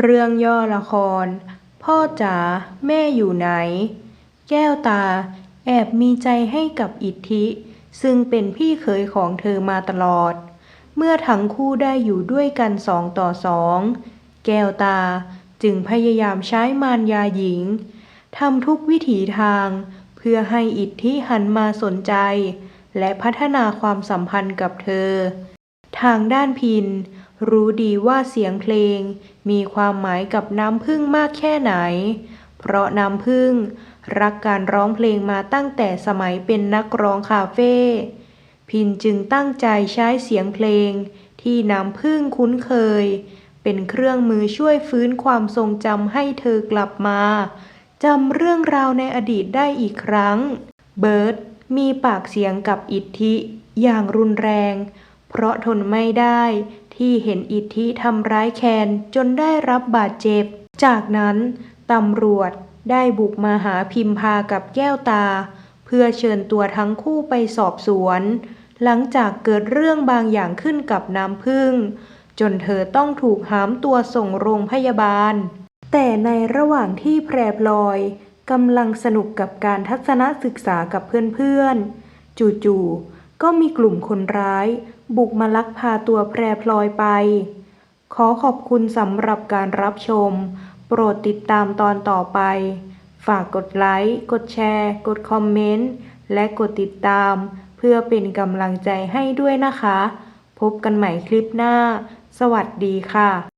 เรื่องย่อละคร พ่อจ๋าแม่อยู่ไหน แก้วตา แอบมีใจให้กับอิทธิ ซึ่งเป็นพี่เขยของเธอมาตลอด เมื่อทั้งคู่ได้อยู่ด้วยกันสองต่อสองแก้วตาจึงพยายามใช้มารยาหญิงทำทุกวิถีทาง เพื่อให้อิทธิหันมาสนใจ และพัฒนาความสัมพันธ์กับเธอ ทางด้านพิน รู้ดีว่าเสียงเพลง มีความหมายกับน้ำพึ่งมากแค่ไหน เพราะน้ำพึ่ง รักการร้องเพลงมาตั้งแต่สมัยเป็นนักร้องคาเฟ่พินจึงตั้งใจใช้เสียงเพลง ที่น้ำพึ่งคุ้นเคย เป็นเครื่องมือช่วยฟื้นความทรงจำให้เธอกลับมาจำเรื่องราวในอดีตได้อีกครั้ง เบิร์ตมีปากเสียงกับอิทธิอย่างรุนแรง เพราะทนไม่ได้ ที่เห็นอิทธิทำร้ายแคนจนได้รับบาดเจ็บ จากนั้นตำรวจได้บุกมาหาพิมพากับแก้วตา เพื่อเชิญตัวทั้งคู่ไปสอบสวน หลังจากเกิดเรื่องบางอย่างขึ้นกับน้ำพึ่ง จนเธอต้องถูกหามตัวส่งโรงพยาบาล แต่ในระหว่างที่แพรพลอยกำลังสนุกกับการทัศนศึกษากับเพื่อนๆ จู่ๆ ก็มีกลุ่มคนร้าย บุกมาลักพาตัวแพรพลอยไป ขอขอบคุณสำหรับการรับชม โปรดติดตามตอนต่อไป ฝากกดไลค์ กดแชร์ กดคอมเมนต์ และกดติดตาม เพื่อเป็นกำลังใจให้ด้วยนะคะ พบกันใหม่คลิปหน้า สวัสดีค่ะ